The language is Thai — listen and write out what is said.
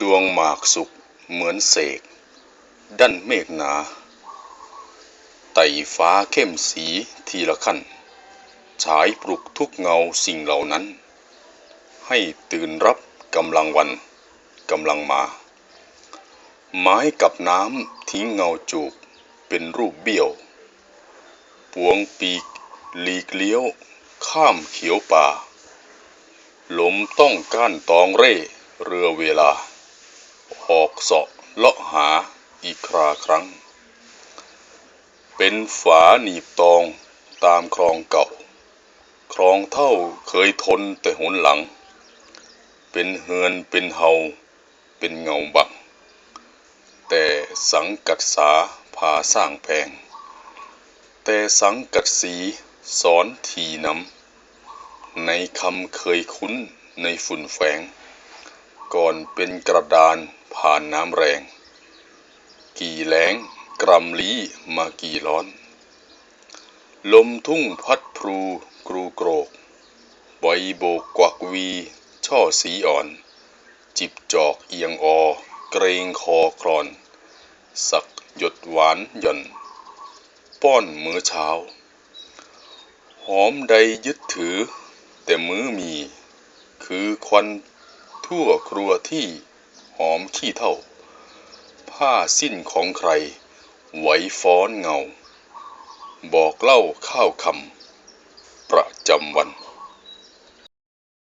ดวงหมากสุกเหมือนเสก ดันเมฆหนา ไต่ฟ้าเข้มสีทีละขั้น ฉายปลุกทุกเงาสิ่งเหล่านั้น ให้ตื่นรับกำลังวันกำลังมา ไม้กับน้ำทิ้งเงาจูบเป็นรูปเบี้ยว ปวงปีกหลีกเลี้ยว ข้ามเขียวป่า ลมต้องก้านตองเร่เรือเวลา ออกเสาะเลาะหาอีกคราครั้ง เป็นฝาหนีบตองตามคลองเก่า คลองเท่าเคยทนแต่หนหลัง เป็นเฮือนเป็นเฮาเป็นเงาบัง แต่สังกัดสาพาสร้างแพง แต่สังกัดสีสอนทีน้ำในคำเคยคุ้นในฝุ่นแฝง ก่อนเป็นกระดาน ผ่านน้ำแรง กี่แล้งกรำลี้มากี่ร้อน ลมทุ่งพัดพลูกรูโกรกใบโบกกวักวี ช่อสีอ่อน จิบจอกเอียงออเกรงคอคลอน สักหยดหวานหย่อน ป้อนมื้อเช้า หอมใดยึดถือ แต่มื้อมี คือควันทั่วครัวที่ หอมขี้เท่า ผ้าสิ้นของใคร ไหวฟ้อนเงา บอกเล่าข้าวคำประจำวัน